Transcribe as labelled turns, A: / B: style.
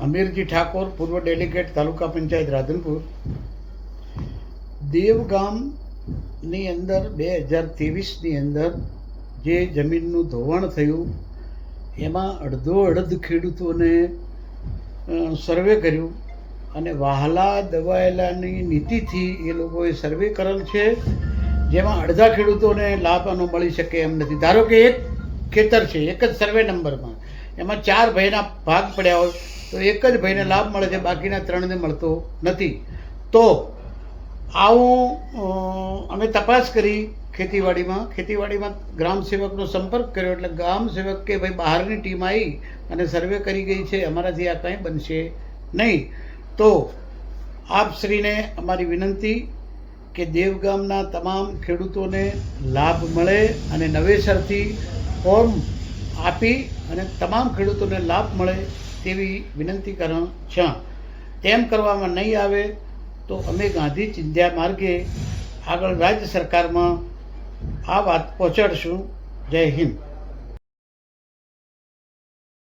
A: અમીરજી ઠાકોર, પૂર્વ ડેલિગેટ, તાલુકા પંચાયત રાધનપુર. દેવગામની અંદર, બે હજાર ત્રેવીસની અંદર જે જમીનનું ધોવાણ થયું, એમાં અડધો અડધ ખેડૂતોને સર્વે કર્યું અને વહાલા દવાયેલાની નીતિથી એ લોકોએ સર્વે કરેલ છે, જેમાં અડધા ખેડૂતોને લાભ આનો મળી શકે એમ નથી. ધારો કે એક ખેતર છે, એક જ સર્વે નંબરમાં. એમાં ચાર ભાઈના ભાગ પડ્યા હોય તો એક જ ભાઈને લાભ મળે છે, બાકીના ત્રણને મળતો નથી. તો આવું અમે તપાસ કરી ખેતીવાડીમાં. ખેતીવાડીમાં ગ્રામ સેવકનો સંપર્ક કર્યો, એટલે ગ્રામ સેવક કે ભાઈ બહારની ટીમ આવી અને સર્વે કરી ગઈ છે, અમારાથી આ કંઈ બનશે નહીં. તો આપ શ્રીને અમારી વિનંતી કે દેવગામના તમામ ખેડૂતોને લાભ મળે અને નવેસરથી ફોર્મ આપી અને તમામ ખેડૂતોને લાભ મળે. તેવી વિનંતી કરણ છું. તેમ કરવામાં નહીં આવે તો અમે ગાંધી ચિંધ્યા માર્ગે આગળ રાજ્ય સરકારમાં આ વાત પહોંચાડશું. જય હિન્દ.